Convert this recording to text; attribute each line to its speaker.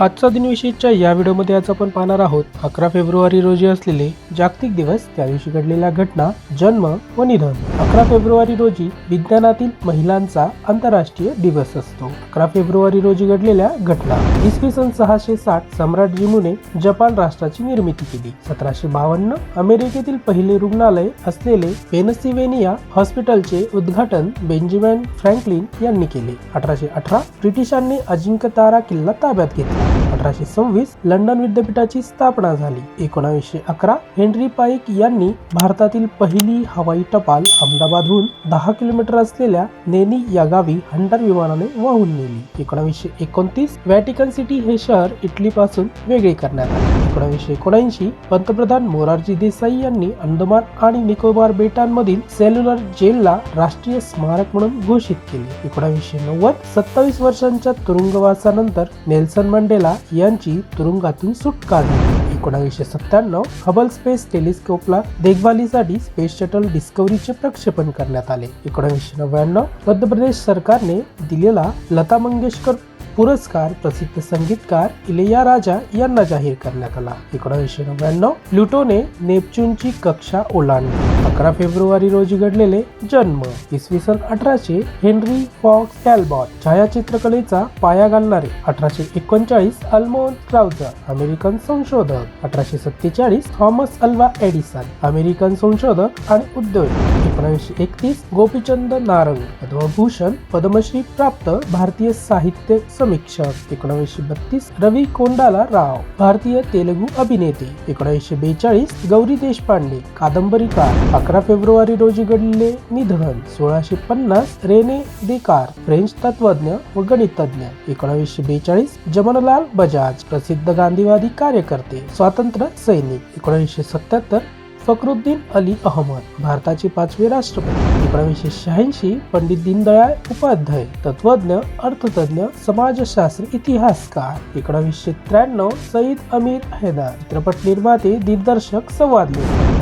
Speaker 1: आजचा दिनविशेषच्या या व्हिडिओमध्ये आज आपण पाहणार आहोत अकरा फेब्रुवारी रोजी असलेले जागतिक दिवस त्या दिवशी घडलेल्या घटना जन्म व निधन. अकरा फेब्रुवारी रोजी विज्ञानातील महिलांचा आंतरराष्ट्रीय दिवस असतो. अकरा फेब्रुवारी रोजी घडलेल्या घटना. इसवी सन सहाशे साठ सम्राट जिमूने जपान राष्ट्राची निर्मिती केली. सतराशे बावन्न अमेरिकेतील पहिले रुग्णालय असलेले पेनसिल्व्हेनिया हॉस्पिटलचे उद्घाटन बेंजामिन फ्रँकलिन यांनी केले. अठराशे अठरा ब्रिटिशांनी अजिंक्यतारा किल्ला ताब्यात घेतला. अठराशे सव्वीस लंडन विद्यापीठाची स्थापना झाली. एकोणावीसशे अकरा हेनरी पाईक यांनी भारतातील पहिली हवाई टपाल अहमदाबादहून दहा किलोमीटर असलेल्या नेनी या गावी हंटर विमानाने वाहून नेली. एकोणावीसशे एकोणतीस व्हॅटिकन सिटी हे शहर इटली पासून वेगळे करण्यात आले. एकोणावीसशे एकोणऐंशी पंतप्रधान मोरारजी देसाई यांनी अंदमान आणि निकोबार बेटांमधील सेल्युलर जेलला राष्ट्रीय स्मारक म्हणून घोषित केले. एकोणावीसशे नव्वद सत्तावीस वर्षांच्या तुरुंगवासानंतर नेल्सन मंडेला यांची तुरुंगातून सुटका झाली एकोणावीसशे सत्त्याण्णव हबल स्पेस टेलिस्कोपला देखभालीसाठी स्पेस शटल डिस्कवरीचे प्रक्षेपण करण्यात आले. एकोणावीसशे नव्याण्णव मध्य प्रदेश सरकारने दिलेला लता मंगेशकर पुरस्कार प्रसिद्ध संगीतकार इलेया राजा यांना जाहीर करण्यात आला. एकोणीसशे नव्याण्णव प्लुटोने नेपच्यूनची कक्षा ओलांडली. अकरा फेब्रुवारी रोजी घडलेले जन्म. इसवी सन अठराशे हेनरी फॉक्स कॅलबॉट छायाचित्रकलेचा पाया घालणारे. अठराशे एकोणचाळीस अल्मोन क्राउझर अमेरिकन संशोधक. अठराशे सत्तेचाळीस थॉमस अल्वा एडिसन अमेरिकन संशोधक आणि उद्योजक. एकोणीसशे एकतीस गोपीचंद नारंग पद्मभूषण पद्मश्री प्राप्त भारतीय साहित्य समीक्षक. एकोणीसशे बत्तीस रवी कोंडाला राव भारतीय तेलुगू अभिनेते. एकोणीसशे बेचाळीस गौरी देशपांडे कादंबरीकार. अकरा फेब्रुवारी रोजी घडलेले निधन सोळाशे पन्नास रेने देकार फ्रेंच तत्वज्ञ व गणितज्ञ एकोणावीसशे बेचाळीस जमनलाल बजाज प्रसिद्ध गांधीवादी कार्यकर्ते स्वातंत्र्य सैनिक एकोणीसशे सत्याहत्तर फखरुद्दीन अली अहमद भारताचे पाचवे राष्ट्रपती एकोणीसशे शहाऐंशी पंडित दीनदयाळ उपाध्याय तत्वज्ञ अर्थतज्ञ समाजशास्त्र इतिहासकार एकोणीसशे त्र्याण्णव सईद अमीर हैदर चित्रपट निर्माते दिग्दर्शक संवाद लेखक.